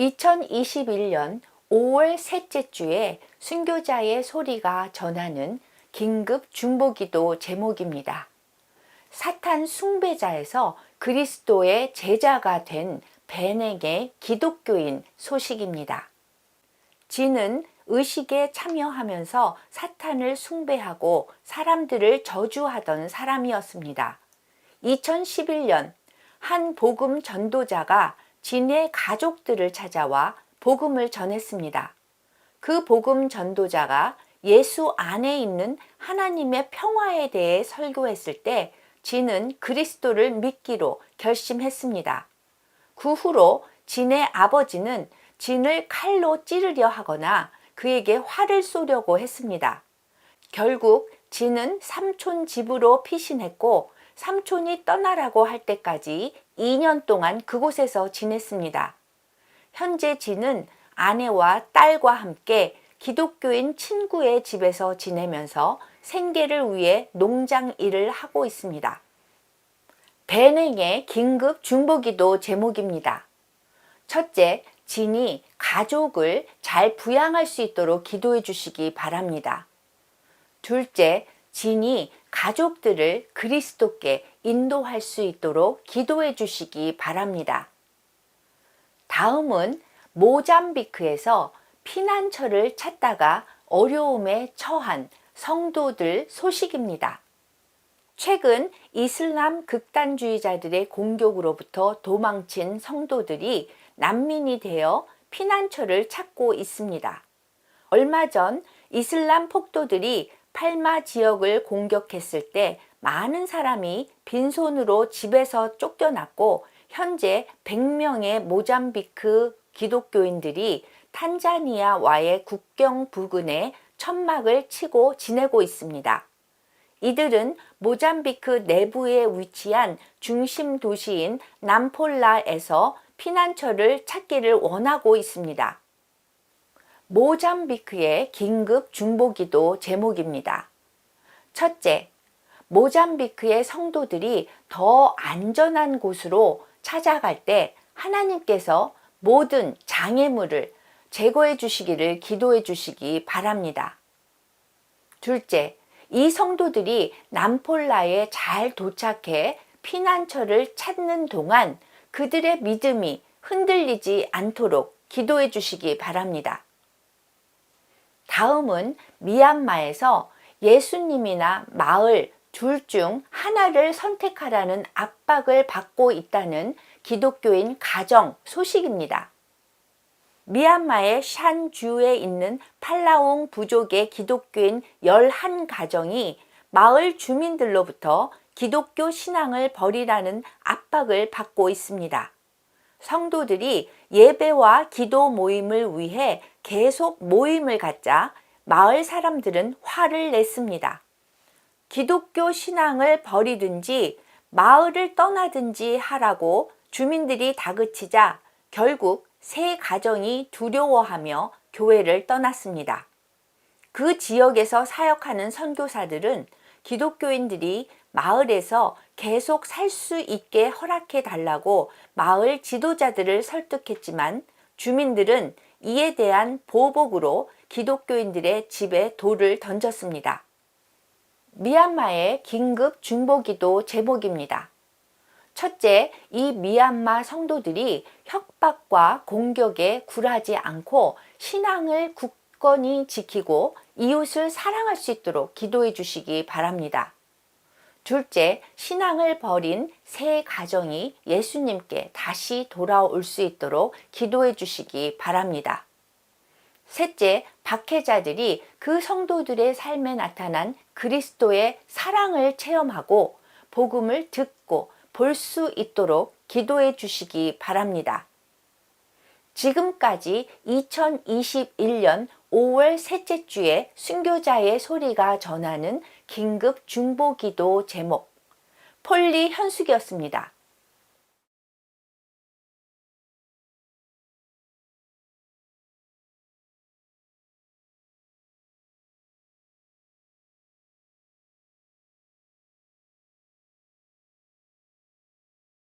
2021년 5월 셋째 주에 순교자의 소리가 전하는 긴급 중보기도 제목입니다. 사탄 숭배자에서 그리스도의 제자가 된 벤에게 기독교인 소식입니다. 진은 의식에 참여하면서 사탄을 숭배하고 사람들을 저주하던 사람이었습니다. 2011년 한 복음 전도자가 진의 가족들을 찾아와 복음을 전했습니다. 그 복음 전도자가 예수 안에 있는 하나님의 평화에 대해 설교했을 때 진은 그리스도를 믿기로 결심했습니다. 그 후로 진의 아버지는 진을 칼로 찌르려 하거나 그에게 화를 쏘려고 했습니다. 결국 진은 삼촌 집으로 피신했고 삼촌이 떠나라고 할 때까지 2년 동안 그곳에서 지냈습니다. 현재 진은 아내와 딸과 함께 기독교인 친구의 집에서 지내면서 생계를 위해 농장 일을 하고 있습니다. 벤행의 긴급 중보기도 제목입니다. 첫째, 진이 가족을 잘 부양할 수 있도록 기도해 주시기 바랍니다. 둘째, 진이 가족들을 그리스도께 인도할 수 있도록 기도해 주시기 바랍니다. 다음은 모잠비크에서 피난처를 찾다가 어려움에 처한 성도들 소식입니다. 최근 이슬람 극단주의자들의 공격으로부터 도망친 성도들이 난민이 되어 피난처를 찾고 있습니다. 얼마 전 이슬람 폭도들이 팔마 지역을 공격했을 때 많은 사람이 빈손으로 집에서 쫓겨났고 현재 100명의 모잠비크 기독교인들이 탄자니아와의 국경 부근에 천막을 치고 지내고 있습니다. 이들은 모잠비크 내부에 위치한 중심 도시인 남폴라에서 피난처를 찾기를 원하고 있습니다. 모잠비크의 긴급 중보기도 제목입니다. 첫째, 모잠비크의 성도들이 더 안전한 곳으로 찾아갈 때 하나님께서 모든 장애물을 제거해 주시기를 기도해 주시기 바랍니다. 둘째, 이 성도들이 남폴라에 잘 도착해 피난처를 찾는 동안 그들의 믿음이 흔들리지 않도록 기도해 주시기 바랍니다. 다음은 미얀마에서 예수님이나 마을 둘 중 하나를 선택하라는 압박을 받고 있다는 기독교인 가정 소식입니다. 미얀마의 샨주에 있는 팔라옹 부족의 기독교인 11가정이 마을 주민들로부터 기독교 신앙을 버리라는 압박을 받고 있습니다. 성도들이 예배와 기도 모임을 위해 계속 모임을 갖자 마을 사람들은 화를 냈습니다. 기독교 신앙을 버리든지 마을을 떠나든지 하라고 주민들이 다그치자 결국 세 가정이 두려워하며 교회를 떠났습니다. 그 지역에서 사역하는 선교사들은 기독교인들이 마을에서 계속 살 수 있게 허락해 달라고 마을 지도자들을 설득했지만 주민들은 이에 대한 보복으로 기독교인들의 집에 돌을 던졌습니다. 미얀마의 긴급 중보기도 제목입니다. 첫째, 이 미얀마 성도들이 협박과 공격에 굴하지 않고 신앙을 굳건히 지키고 이웃을 사랑할 수 있도록 기도해 주시기 바랍니다. 둘째, 신앙을 버린 새 가정이 예수님께 다시 돌아올 수 있도록 기도해 주시기 바랍니다. 셋째, 박해자들이 그 성도들의 삶에 나타난 그리스도의 사랑을 체험하고 복음을 듣고 볼 수 있도록 기도해 주시기 바랍니다. 지금까지 2021년 5월 셋째 주에 순교자의 소리가 전하는 긴급 중보기도 제목 폴리 현숙이었습니다.